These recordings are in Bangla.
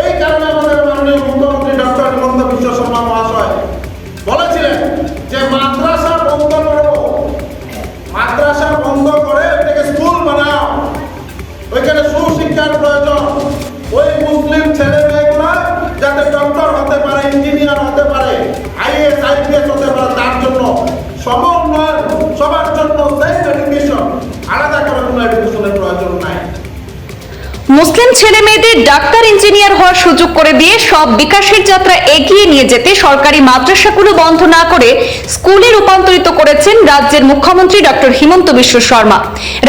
এই কারণে ছেলে মেয়েদের ডাক্তার, ইঞ্জিনিয়ার হওয়ার সুযোগ করে দিয়ে সব বিকাশের যাত্রা এগিয়ে নিয়ে যেতে সরকারি মাদ্রাসাগুলো বন্ধ না করে স্কুলে রূপান্তরিত করেছেন রাজ্যের মুখ্যমন্ত্রী ডক্টর হিমন্ত বিশ্ব শর্মা।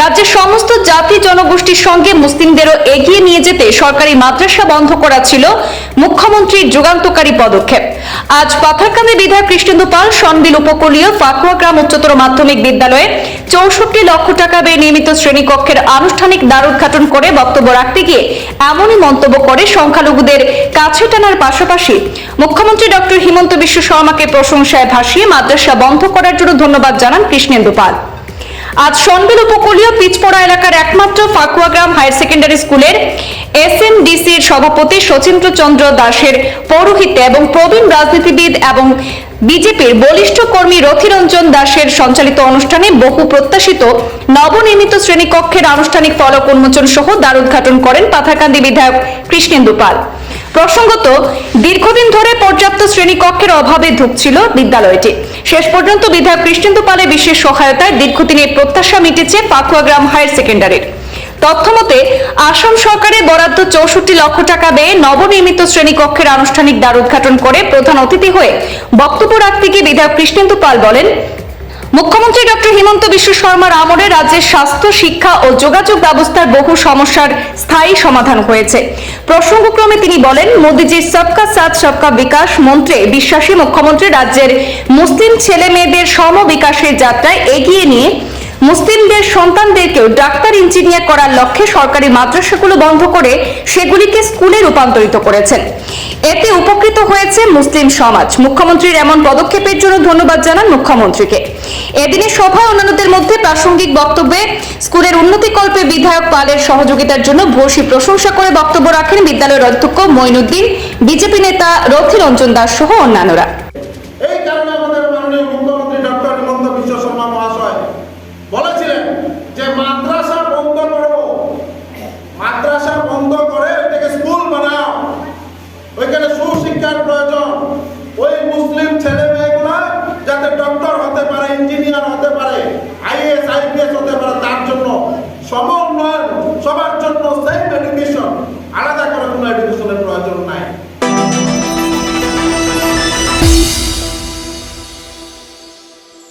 রাজ্যের সমস্ত জাতি জনগোষ্ঠীর সঙ্গে মুসলিমদেরও এগিয়ে নিয়ে যেতে সরকারি মাদ্রাসা বন্ধ করা ছিল মুখ্যমন্ত্রীর যুগান্তকারী পদক্ষেপ। আজ পাথারকান্দি বিধায়ক কৃষ্ণেন্দু পাল সনবিল উপকূলীয় ফাকুয়া গ্রাম উচ্চতর মাধ্যমিক বিদ্যালয়ে চৌষট্টি লক্ষ টাকা ব্যয়ে নির্মিত শ্রেণীকক্ষের আনুষ্ঠানিক দ্বার উদ্ঘাটন করে বক্তব্য রাখতে গিয়ে এমনই মন্তব্য করে সংখ্যালঘুদের কাছে টানার পাশাপাশি মুখ্যমন্ত্রী ডক্টর হিমন্ত বিশ্ব শর্মাকে প্রশংসায় ভাসিয়ে মাদ্রাসা বন্ধ করার জন্য ধন্যবাদ জানান কৃষ্ণেন্দু পাল। আজ সনবিল উপকূলীয় পিচপড়া এলাকার একমাত্র ফাকুয়া গ্রাম হায়ার সেকেন্ডারি স্কুলের এসএমডিসির সভাপতি শচীন্দ্র চন্দ্র দাসের পৌরোহিত্যে এবং প্রবীণ রাজনীতিবিদ এবং বিজেপির বলিষ্ঠ কর্মী রথিরঞ্জন দাসের সঞ্চালিত অনুষ্ঠানে বহু প্রত্যাশিত নবনির্মিত শ্রেণীকক্ষের আনুষ্ঠানিক ফলক উন্মোচন সহ দ্বার উদ্ঘাটন করেন পাথাকান্দি বিধায়ক কৃষ্ণেন্দু পাল। প্রসঙ্গত, দীর্ঘদিন ধরে পর্যাপ্ত শ্রেণীকক্ষের অভাবে ধুকছিল বিদ্যালয়টি। শেষ পর্যন্ত বিধায়ক কৃষ্ণেন্দু পালের বিশেষ সহায়তায় দীর্ঘদিনের প্রত্যাশা মিটেছে পাকুয়া গ্রাম হায়ার সেকেন্ডারির। তথ্যমতে, আসাম সরকারের বরাদ্দ চৌষট্টি লক্ষ টাকা ব্যয়ে নবনির্মিত শ্রেণীকক্ষের আনুষ্ঠানিক দ্বার উদ্ঘাটন করে প্রধান অতিথি হয়ে বক্তব্য রাখতে গিয়ে বিধায়ক কৃষ্ণেন্দু পাল বলেন, মুখ্যমন্ত্রী ডক্টর হিমন্ত বিশ্ব শর্মার আমলে রাজ্যের স্বাস্থ্য, শিক্ষা ও যোগাযোগ ব্যবস্থার বহু সমস্যার স্থায়ী সমাধান হয়েছে। প্রসঙ্গক্রমে তিনি বলেন মোদীজির সবকা সাথ, সবকা বিকাশ মন্ত্রে বিশ্বাসী মুখ্যমন্ত্রী রাজ্যের মুসলিম ছেলে মেয়েদের সম বিকাশের যাত্রায় এগিয়ে নিয়ে মুসলিমদের সন্তানদেরকেও ডাক্তার, ইঞ্জিনিয়ার করার লক্ষ্যে সরকারি মাদ্রাসাগুলো বন্ধ করে সেগুলিকে স্কুলে রূপান্তরিত করেছেন। এতে উপকৃত হয়েছে মুসলিম সমাজ। মুখ্যমন্ত্রীর এমন পদক্ষেপের জন্য ধন্যবাদ জানান মুখ্যমন্ত্রীকে। এদিনের সভায় অন্যান্যদের মধ্যে প্রাসঙ্গিক বক্তব্যে স্কুলের উন্নতিকল্পে বিধায়ক পালের সহযোগিতার জন্য ভূয়সী প্রশংসা করে বক্তব্য রাখেন বিদ্যালয়ের অধ্যক্ষ মইনুদ্দিন বিজেপি নেতা রথিরঞ্জন দাস সহ অন্যান্যরা। আইএস, আইপিএস হতে পারে, তার জন্য সমন্বয়, সবার জন্য সেম এডুকেশন আলাদা করে কোনো এডুকেশনের